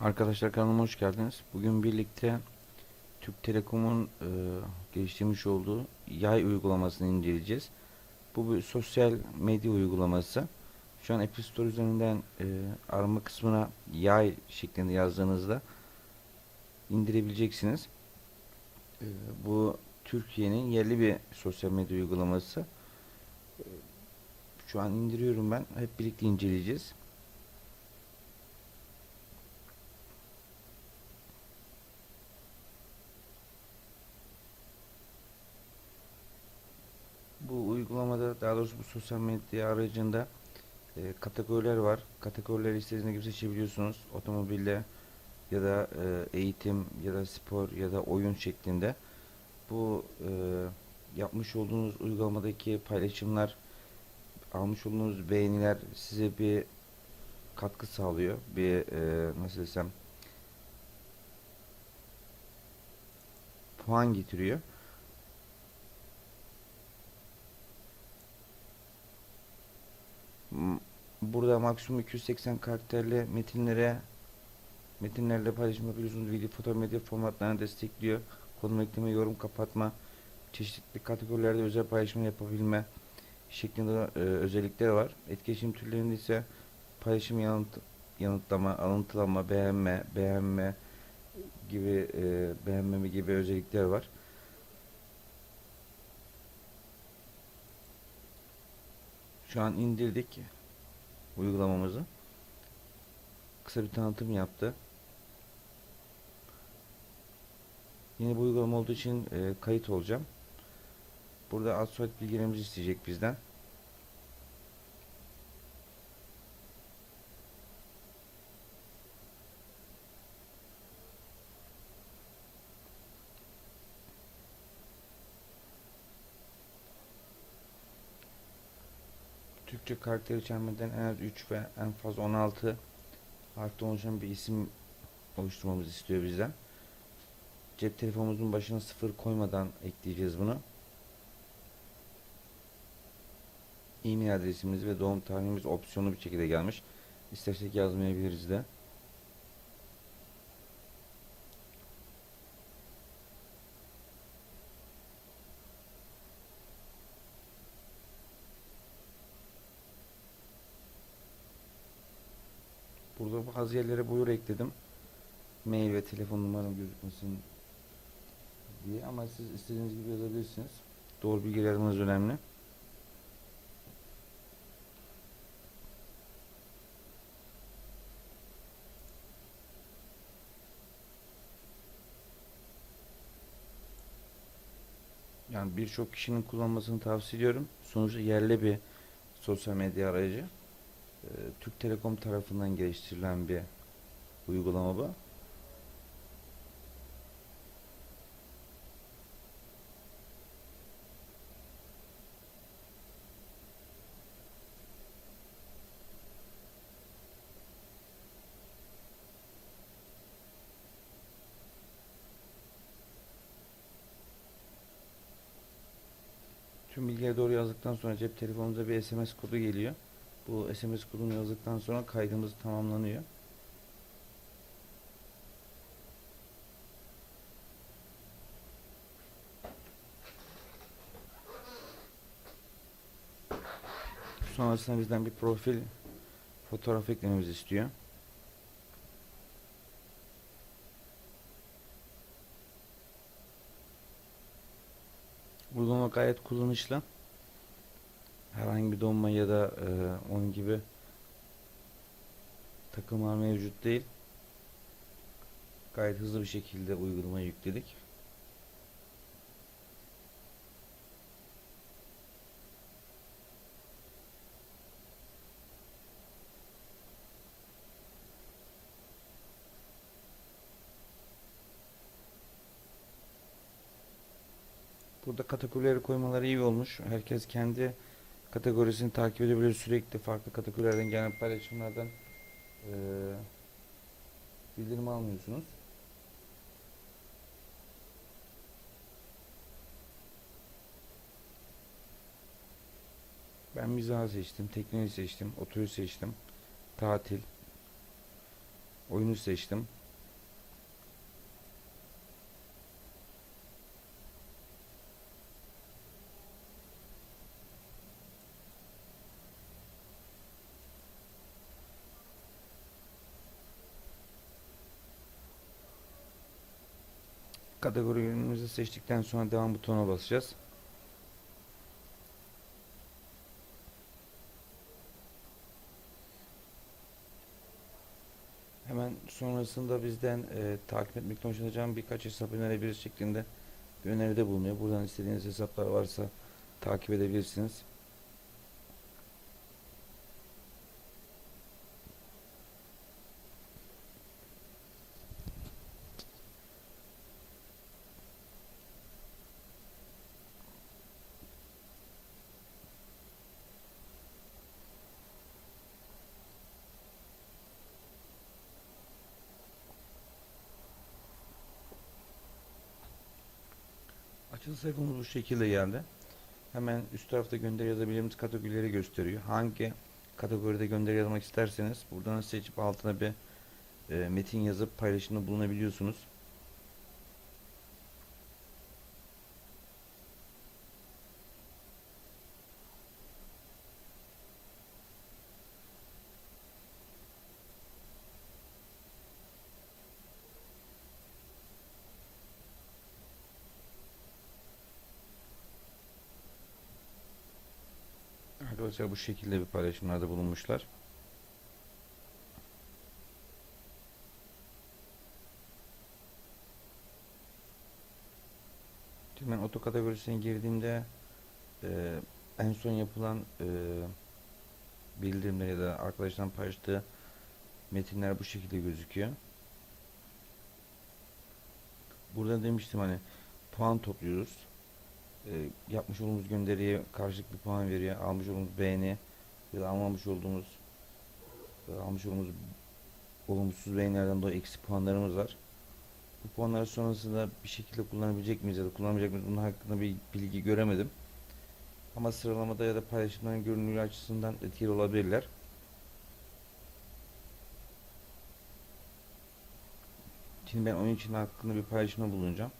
Arkadaşlar kanalıma hoş geldiniz. Bugün birlikte Türk Telekom'un e, geliştirmiş olduğu yay uygulamasını inceleyeceğiz. Bu bir sosyal medya uygulaması. Şu an Apple Store üzerinden e, arama kısmına yay şeklinde yazdığınızda indirebileceksiniz. E, bu Türkiye'nin yerli bir sosyal medya uygulaması. E, şu an indiriyorum ben. Hep birlikte inceleyeceğiz. Bu uygulamada daha doğrusu bu sosyal medya aracında e, kategoriler var. Kategorileri istediğiniz gibi seçebiliyorsunuz. Otomobille ya da e, eğitim ya da spor ya da oyun şeklinde. Bu e, yapmış olduğunuz uygulamadaki paylaşımlar, almış olduğunuz beğeniler size bir katkı sağlıyor. Bir e, nasıl desem puan getiriyor. Burada maksimum 280 karakterli metinlere metinlerle paylaşım yapabiliyorsunuz. Video, foto, medya formatlarını destekliyor. Konum ekleme, yorum kapatma, çeşitli kategorilerde özel paylaşım yapabilme şeklinde e, özellikleri var. Etkileşim türlerinde ise paylaşım yanıt, yanıtlama, alıntılama, beğenme, beğenme gibi e, beğenmeme gibi özellikler var. Şu an indirdik uygulamamızı. Kısa bir tanıtım yaptı. Yeni bir uygulama olduğu için e, kayıt olacağım. Burada ad soyad bilgilerimizi isteyecek bizden. Türkçe karakter içermeden en az 3 ve en fazla 16 harften oluşan bir isim oluşturmamızı istiyor bizden. Cep telefonumuzun başına sıfır koymadan ekleyeceğiz bunu. E-mail adresimiz ve doğum tarihimiz opsiyonlu bir şekilde gelmiş. İstersek yazmayabiliriz de. Yerlere buyur ekledim. Mail ve telefon numaram gözükmesin diye ama siz istediğiniz gibi yazabilirsiniz. Doğru bilgi yazmanız önemli. Yani birçok kişinin kullanmasını tavsiye ediyorum. Sonuçta yerli bir sosyal medya aracı. Ee, Türk Telekom tarafından geliştirilen bir uygulama bu. Tüm bilgileri doğru yazdıktan sonra cep telefonumuza bir SMS kodu geliyor. Bu SMS kodunu yazdıktan sonra kaydımız tamamlanıyor. Sonrasında bizden bir profil fotoğraf eklememizi istiyor. Uygulama gayet kullanışlı. Herhangi bir donma ya da e, onun gibi takılmalar mevcut değil. Gayet hızlı bir şekilde uygulamayı yükledik. Burada kategorileri koymaları iyi olmuş. Herkes kendi kategorisini takip edebilir. Sürekli farklı kategorilerden gelen paylaşımlardan eee bildirim almıyorsunuz. Ben mizah seçtim, tekneyi seçtim, otoyu seçtim, tatil, Oyunu seçtim. Kategorimizi seçtikten sonra devam butonuna basacağız. Hemen sonrasında bizden e, takip etmekten hoşlanacağım birkaç hesap önerebiliriz şeklinde bir öneride bulunuyor. Buradan istediğiniz hesaplar varsa takip edebilirsiniz. Açılış sayfamız bu şekilde geldi. Hemen üst tarafta gönderi yazabileceğimiz kategorileri gösteriyor. Hangi kategoride gönderi yazmak isterseniz buradan seçip altına bir e, metin yazıp paylaşımda bulunabiliyorsunuz. Arkadaşlar bu şekilde bir paylaşımlarda bulunmuşlar. Ben oto kategorisine girdiğimde e, en son yapılan e, bildirimler ya da arkadaşların paylaştığı metinler bu şekilde gözüküyor. Burada demiştim hani puan topluyoruz e, yapmış olduğumuz gönderiye karşılık bir puan veriyor. Almış olduğumuz beğeni ya da almamış olduğumuz e, almış olduğumuz olumsuz beğenilerden dolayı eksi puanlarımız var. Bu puanları sonrasında bir şekilde kullanabilecek miyiz ya da kullanamayacak mıyız bunun hakkında bir bilgi göremedim. Ama sıralamada ya da paylaşımların görünürlüğü açısından etkili olabilirler. Şimdi ben oyun için hakkında bir paylaşımda bulunacağım.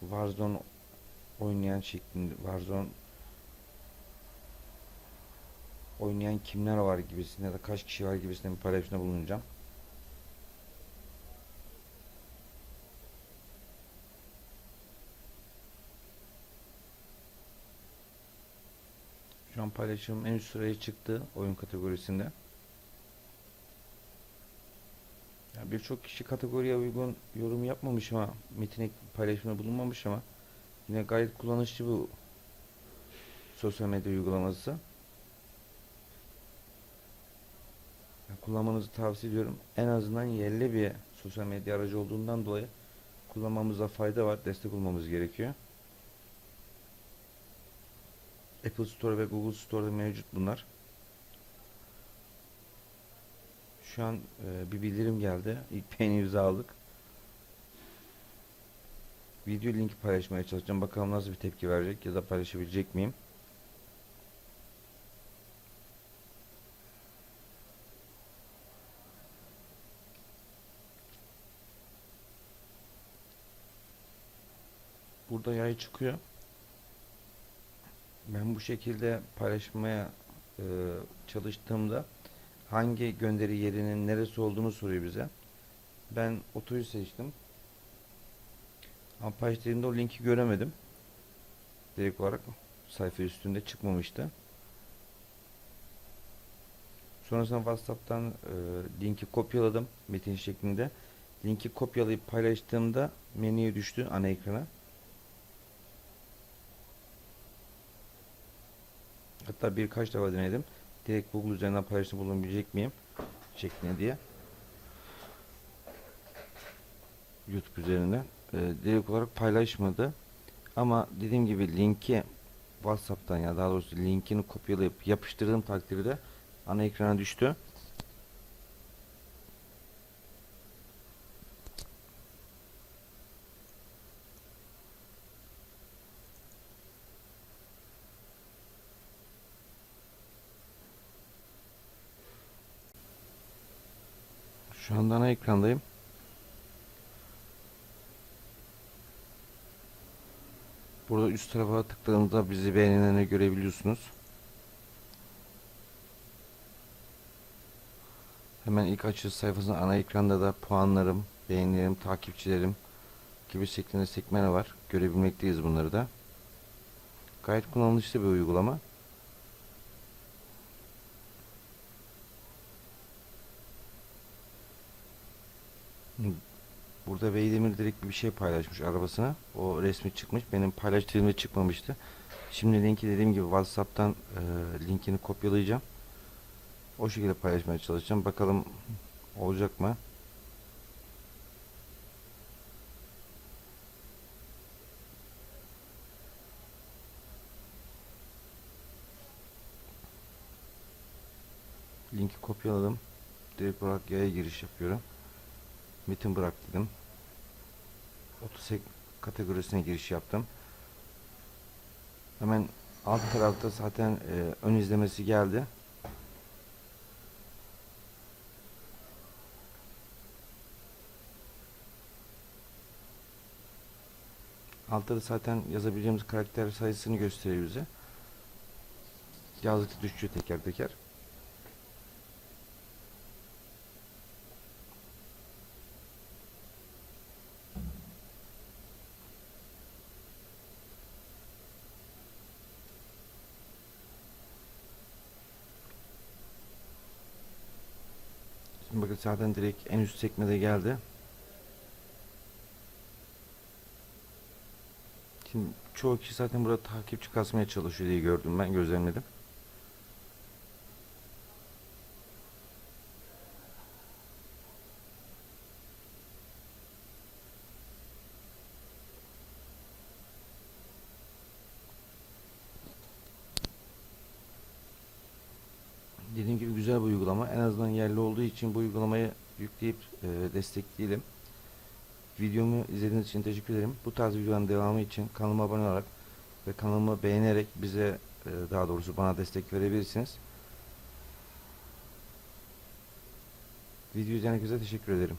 Warzone oynayan şeklinde Warzone oynayan kimler var gibisinde ya da kaç kişi var gibisinde bir paylaşımda bulunacağım. Şu an paylaşım en üst sıraya çıktı oyun kategorisinde. Ya Birçok kişi kategoriye uygun yorum yapmamış ama metin paylaşımda bulunmamış ama Yine gayet kullanışlı bu sosyal medya uygulaması. Kullanmanızı tavsiye ediyorum. En azından yerli bir sosyal medya aracı olduğundan dolayı kullanmamıza fayda var. Destek olmamız gerekiyor. Apple Store ve Google Store'da mevcut bunlar. Şu an e, bir bildirim geldi. İlk beğenimizi aldık. Video linki paylaşmaya çalışacağım. Bakalım nasıl bir tepki verecek ya da paylaşabilecek miyim? Burada yay çıkıyor. Ben bu şekilde paylaşmaya e, çalıştığımda hangi gönderi yerinin neresi olduğunu soruyor bize. Ben otoyu seçtim. Ama paylaştığımda o linki göremedim. Direkt olarak sayfa üstünde çıkmamıştı. Sonrasında WhatsApp'tan e, linki kopyaladım metin şeklinde. Linki kopyalayıp paylaştığımda menüye düştü ana ekrana. Hatta birkaç defa denedim. Direkt Google üzerinden paylaşım bulunabilecek miyim? Şeklinde diye. YouTube üzerinden e, direkt olarak paylaşmadı. Ama dediğim gibi linki WhatsApp'tan ya daha doğrusu linkini kopyalayıp yapıştırdığım takdirde ana ekrana düştü. Şu anda ana ekrandayım. Burada üst tarafa tıkladığınızda bizi beğenilenleri görebiliyorsunuz. Hemen ilk açılış sayfasında ana ekranda da puanlarım, beğenilerim, takipçilerim gibi şeklinde sekmeler var. Görebilmekteyiz bunları da. Gayet kullanışlı bir uygulama. Burada Veydemir direkt bir şey paylaşmış arabasına. O resmi çıkmış. Benim paylaştığımda çıkmamıştı. Şimdi linki dediğim gibi WhatsApp'tan e, linkini kopyalayacağım. O şekilde paylaşmaya çalışacağım. Bakalım olacak mı? Linki kopyaladım. Direkt olarak yaya giriş yapıyorum. Metin bırak dedim. Otosek kategorisine giriş yaptım. Hemen alt tarafta zaten e, ön izlemesi geldi. Altta da zaten yazabileceğimiz karakter sayısını gösteriyor bize. Yazdıkça düşüyor teker teker. Zaten direkt en üst sekmede geldi. Şimdi çoğu kişi zaten burada takipçi kasmaya çalışıyor diye gördüm ben gözlemledim. Dediğim gibi güzel bir uygulama. En azından yerli olduğu için bu uygulamayı yükleyip e, destekleyelim. Videomu izlediğiniz için teşekkür ederim. Bu tarz videoların devamı için kanalıma abone olarak ve kanalımı beğenerek bize e, daha doğrusu bana destek verebilirsiniz. Video izleyen herkese teşekkür ederim.